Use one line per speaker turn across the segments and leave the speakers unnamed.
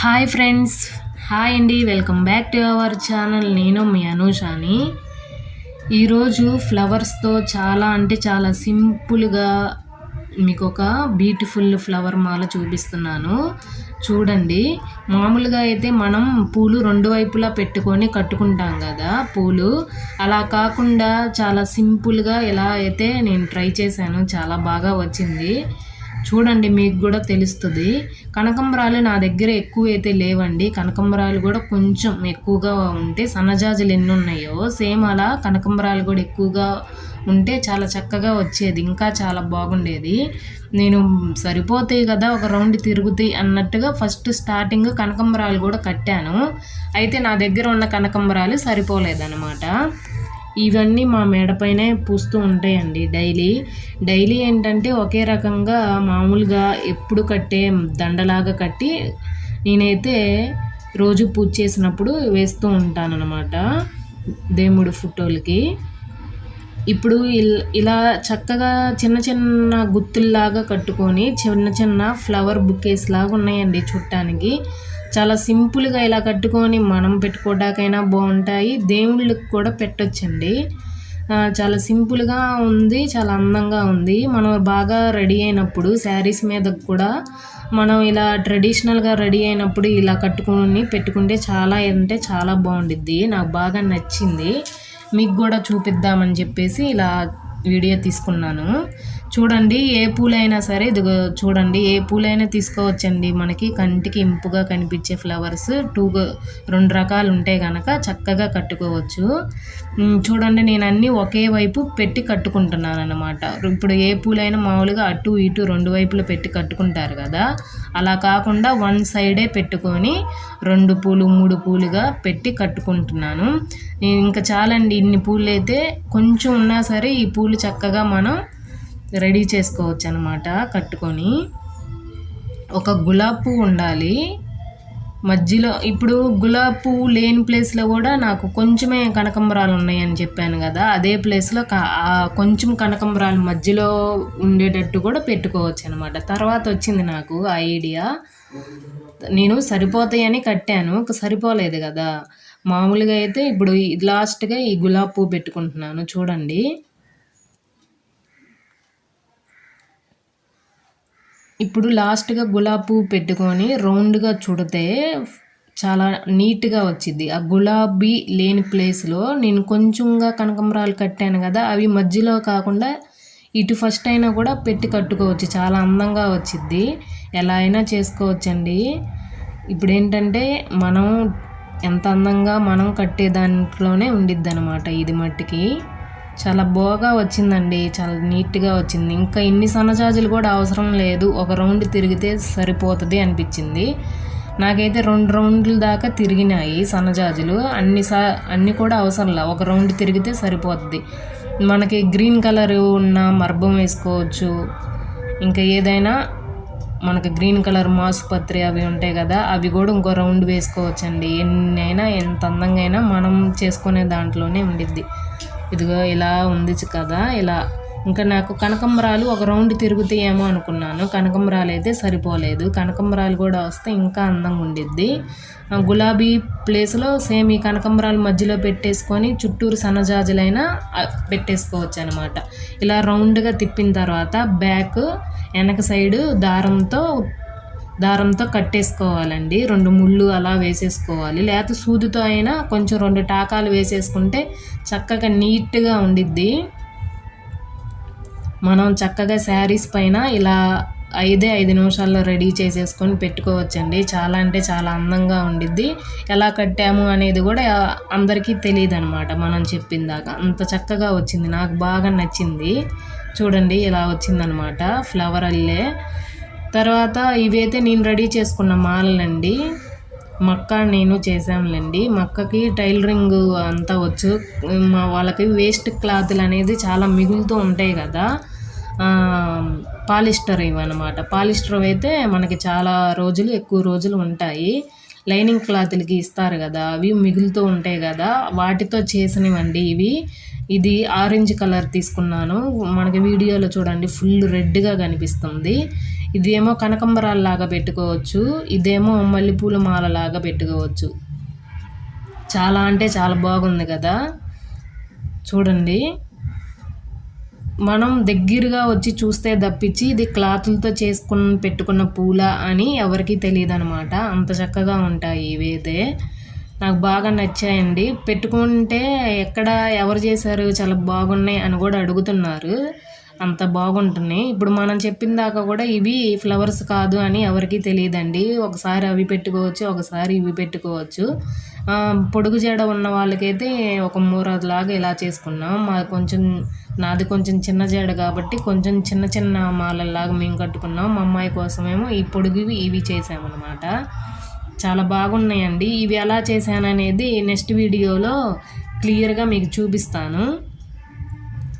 Hi friends. Hi అండి. Welcome back to our channel. నేను మీ అనూషాని. ఈరోజు ఫ్లవర్స్తో చాలా అంటే చాలా సింపుల్గా మీకు ఒక బ్యూటిఫుల్ ఫ్లవర్ మాల చూపిస్తున్నాను. చూడండి. మామూలుగా అయితే మనం పూలు రెండు వైపులా పెట్టుకొని కట్టుకుంటాం కదా పూలు. అలా కాకుండా చాలా సింపుల్గా ఎలా అయితే నేను ట్రై చేశాను చాలా బాగా వచ్చింది. చూడండి మీకు కూడా తెలుస్తుంది. కనకంబరాలు నా దగ్గర ఎక్కువ అయితే లేవండి. కనకంబరాలు కూడా కొంచెం ఎక్కువగా ఉంటే సన్నజాజులు ఎన్ని ఉన్నాయో సేమ్ అలా కనకంబరాలు కూడా ఎక్కువగా ఉంటే చాలా చక్కగా వచ్చేది. ఇంకా చాలా బాగుండేది. నేను సరిపోతాయి కదా ఒక రౌండ్ తిరుగుతాయి అన్నట్టుగా ఫస్ట్ స్టార్టింగ్ కనకంబరాలు కూడా కట్టాను. అయితే నా దగ్గర ఉన్న కనకంబరాలు సరిపోలేదన్నమాట. ఇవన్నీ మా మేడపైనే పూస్తూ ఉంటాయండి డైలీ. డైలీ ఏంటంటే ఒకే రకంగా మామూలుగా ఎప్పుడు కట్టే దండలాగా కట్టి నేనైతే రోజు పూజ చేసినప్పుడు వేస్తూ ఉంటానన్నమాట దేవుడు ఫోటోలకి. ఇప్పుడు ఇలా చక్కగా చిన్న చిన్న గుత్తుల్లాగా కట్టుకొని చిన్న చిన్న ఫ్లవర్ బుకేస్ లాగా ఉన్నాయండి చుట్టానికి. చాలా సింపుల్గా ఇలా కట్టుకొని మనం పెట్టుకోవడానికైనా బాగుంటాయి. దేవుళ్ళకి కూడా పెట్టొచ్చండి. చాలా సింపుల్గా ఉంది చాలా అందంగా ఉంది. మనం బాగా రెడీ అయినప్పుడు శారీస్ మీద కూడా మనం ఇలా ట్రెడిషనల్గా రెడీ అయినప్పుడు ఇలా కట్టుకొని పెట్టుకుంటే చాలా అంటే చాలా బాగుండిద్ది. నాకు బాగా నచ్చింది. మీకు కూడా చూపిద్దామని చెప్పేసి ఇలా వీడియో తీసుకున్నాను. చూడండి ఏ పూలైనా సరే ఇదిగో చూడండి ఏ పూలైనా తీసుకోవచ్చండి. మనకి కంటికి ఇంపుగా కనిపించే ఫ్లవర్స్ టూ రెండు రకాలు ఉంటే కనుక చక్కగా కట్టుకోవచ్చు. చూడండి నేను అన్నీ ఒకే వైపు పెట్టి కట్టుకుంటున్నాను అనమాట ఇప్పుడు ఏ పూలైనా మామూలుగా అటు ఇటు రెండు వైపులు పెట్టి కట్టుకుంటారు కదా. అలా కాకుండా వన్ సైడే పెట్టుకొని రెండు పూలు మూడు పూలుగా పెట్టి కట్టుకుంటున్నాను. ఇంకా చాలండి ఇన్ని పూలు అయితే కొంచెం ఉన్నా సరే ఈ పూలు చక్కగా మనం రెడీ చేసుకోవచ్చు అనమాట కట్టుకొని. ఒక గులాబ్ పువ్వు ఉండాలి. మధ్యలో ఇప్పుడు గులాబ్ పువ్వు లేని ప్లేస్లో కూడా నాకు కొంచెమే కనకంబరాలు ఉన్నాయని చెప్పాను కదా అదే ప్లేస్లో కొంచెం కనకంబరాలు మధ్యలో ఉండేటట్టు కూడా పెట్టుకోవచ్చు అనమాట తర్వాత వచ్చింది నాకు ఆ ఐడియా. నేను సరిపోతాయని కట్టాను సరిపోలేదు కదా. మామూలుగా అయితే ఇప్పుడు లాస్ట్గా ఈ గులాబ్ పువ్వు పెట్టుకుంటున్నాను చూడండి. ఇప్పుడు లాస్ట్గా గులాబీ పువ్వు పెట్టుకొని రౌండ్గా చుడితే చాలా నీట్గా వచ్చింది. ఆ గులాబీ లేని ప్లేస్లో నేను కొంచెంగా కనకంబరాలు కట్టాను కదా అవి మధ్యలో కాకుండా ఇటు ఫస్ట్ అయినా కూడా పెట్టి కట్టుకోవచ్చు. చాలా అందంగా వచ్చిద్ది ఎలా అయినా చేసుకోవచ్చండి. ఇప్పుడు ఏంటంటే మనం ఎంత అందంగా మనం కట్టే దాంట్లోనే ఉండిద్ది అనమాట ఇది మట్టికి. చాలా బాగా వచ్చిందండి. చాలా నీట్గా వచ్చింది. ఇంకా ఇన్ని సన్నజాజులు కూడా అవసరం లేదు. ఒక రౌండ్ తిరిగితే సరిపోతుంది అనిపించింది. నాకైతే రెండు రౌండ్ల దాకా తిరిగినాయి సన్నజాజులు అన్ని సా అన్ని కూడా అవసరం లే. ఒక రౌండ్ తిరిగితే సరిపోతుంది. మనకి గ్రీన్ కలర్ ఉన్న మర్భం వేసుకోవచ్చు. ఇంకా ఏదైనా మనకి గ్రీన్ కలర్ మాసుపత్రి అవి ఉంటాయి కదా అవి కూడా ఇంకో రౌండ్ వేసుకోవచ్చండి. ఎన్నైనా ఎంత అందంగా అయినా మనం చేసుకునే దాంట్లోనే ఉండిద్ది. ఇదిగో ఇలా ఉంది కదా ఇలా. ఇంకా నాకు కనకంబరాలు ఒక రౌండ్ తిరుగుతాయేమో అనుకున్నాను. కనకంబరాలు అయితే సరిపోలేదు. కనకంబరాలు కూడా వస్తే ఇంకా అందంగా ఉండిద్ది. గులాబీ ప్లేస్లో సేమ్ ఈ కనకంబరాలు మధ్యలో పెట్టేసుకొని చుట్టూరు సన్నజాజులైనా పెట్టేసుకోవచ్చు అనమాట ఇలా రౌండ్గా తిప్పిన తర్వాత బ్యాక్ వెనక సైడు దారంతో దారంతో కట్టేసుకోవాలండి. రెండు ముళ్ళు అలా వేసేసుకోవాలి. లేకపోతే సూదితో అయినా కొంచెం రెండు టాకాలు వేసేసుకుంటే చక్కగా నీట్గా ఉండిద్ది. మనం చక్కగా శారీస్ పైన ఇలా ఐదే ఐదు నిమిషాల్లో రెడీ చేసేసుకొని పెట్టుకోవచ్చండి. చాలా అంటే చాలా అందంగా ఉండిద్ది. ఎలా కట్టాము అనేది కూడా అందరికీ తెలియదు అనమాట మనం చెప్పిందాక. అంత చక్కగా వచ్చింది. నాకు బాగా నచ్చింది. చూడండి ఇలా వచ్చిందనమాట ఫ్లవర్ అల్లే తర్వాత ఇవైతే నేను రెడీ చేసుకున్న మాలలండి. మక్క నేను చేశాంలేండి. మక్కకి టైలరింగ్ అంతా వచ్చు. మా వాళ్ళకి వేస్ట్ క్లాత్లు అనేది చాలా మిగులుతూ ఉంటాయి కదా. పాలిస్టర్ ఇవన్నమాట. పాలిస్టర్ అయితే మనకి చాలా రోజులు ఎక్కువ రోజులు ఉంటాయి. లైనింగ్ క్లాత్లకి ఇస్తారు కదా. అవి మిగులుతూ ఉంటాయి కదా. వాటితో చేసినవండి ఇవి. ఇది ఆరెంజ్ కలర్ తీసుకున్నాను. మనకి వీడియోలో చూడండి ఫుల్ రెడ్గా కనిపిస్తుంది. ఇదేమో కనకంబరాలలాగా పెట్టుకోవచ్చు ఇదేమో మల్లెపూల మాలలాగా పెట్టుకోవచ్చు. చాలా అంటే చాలా బాగుంది కదా? చూడండి. మనం దగ్గరగా వచ్చి చూస్తే తప్పించి ఇది క్లాతులతో చేసుకుని పెట్టుకున్న పూల అని ఎవరికి తెలియదు అనమాట అంత చక్కగా ఉంటాయి ఇవైతే. నాకు బాగా నచ్చాయండి. పెట్టుకుంటే ఎక్కడ ఎవరు చేశారు చాలా బాగున్నాయి అని కూడా అడుగుతున్నారు. అంత బాగుంటున్నాయి. ఇప్పుడు మనం చెప్పిన దాకా కూడా ఇవి ఫ్లవర్స్ కాదు అని ఎవరికీ తెలియదండి. ఒకసారి అవి పెట్టుకోవచ్చు ఒకసారి ఇవి పెట్టుకోవచ్చు. పొడుగు జడ ఉన్న వాళ్ళకైతే ఒక మూరలాగా ఇలా చేసుకున్నాం. మా కొంచెం నాది కొంచెం చిన్న జడ కాబట్టి కొంచెం చిన్న చిన్న మాలల్లాగా మేము కట్టుకున్నాం. మా అమ్మాయి కోసమేమో ఈ పొడుగువి ఇవి చేసామన్నమాట చాలా బాగున్నాయండి. ఇవి ఎలా చేశాననేది నెక్స్ట్ వీడియోలో క్లియర్గా మీకు చూపిస్తాను.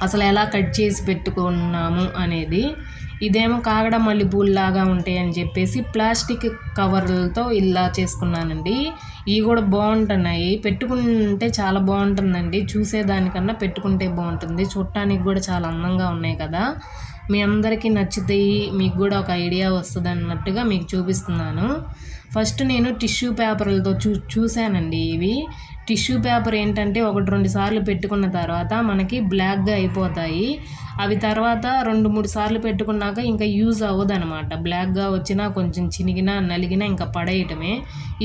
అసలు ఎలా కట్ చేసి పెట్టుకున్నాము అనేది ఇదేమో కాగడ మల్లెపూల్లాగా ఉంటాయి అని చెప్పేసి ప్లాస్టిక్ కవర్లతో ఇలా చేసుకున్నానండి. ఇవి కూడా బాగుంటున్నాయి. పెట్టుకుంటే చాలా బాగుంటుందండి. చూసేదానికన్నా పెట్టుకుంటే బాగుంటుంది. చూడటానికి కూడా చాలా అందంగా ఉన్నాయి కదా. మీ అందరికీ నచ్చుతాయి మీకు కూడా ఒక ఐడియా వస్తుంది అన్నట్టుగా మీకు చూపిస్తున్నాను. ఫస్ట్ నేను టిష్యూ పేపర్లతో చూ చూశానండి ఇవి. టిష్యూ పేపర్ ఏంటంటే ఒకటి రెండు సార్లు పెట్టుకున్న తర్వాత మనకి బ్లాక్గా అయిపోతాయి. అవి తర్వాత రెండు మూడు సార్లు పెట్టుకున్నాక ఇంకా యూజ్ అవ్వదు అనమాట బ్లాక్గా వచ్చినా కొంచెం చినిగినా నలిగినా ఇంకా పడేయటమే.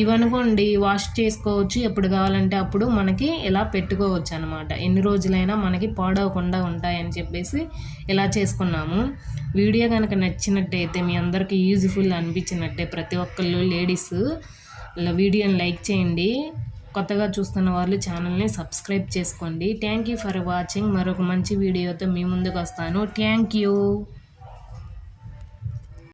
ఇవనుకోండి వాష్ చేసుకోవచ్చు. ఎప్పుడు కావాలంటే అప్పుడు మనకి ఇలా పెట్టుకోవచ్చు అనమాట ఎన్ని రోజులైనా మనకి పాడవకుండా ఉంటాయని చెప్పేసి ఇలా చేసుకున్నాము. వీడియో కనుక నచ్చినట్టయితే మీ అందరికీ యూజ్ఫుల్ అనిపించినట్టే ప్రతి ఒక్కళ్ళు లేడీస్ వీడియోని లైక్ చేయండి. కొత్తగా చూస్తున్న వాళ్ళు ఛానల్ని సబ్స్క్రైబ్ చేసుకోండి. థ్యాంక్ యూ ఫర్ వాచింగ్ మరొక మంచి వీడియోతో మీ ముందుకు వస్తాను. Thank you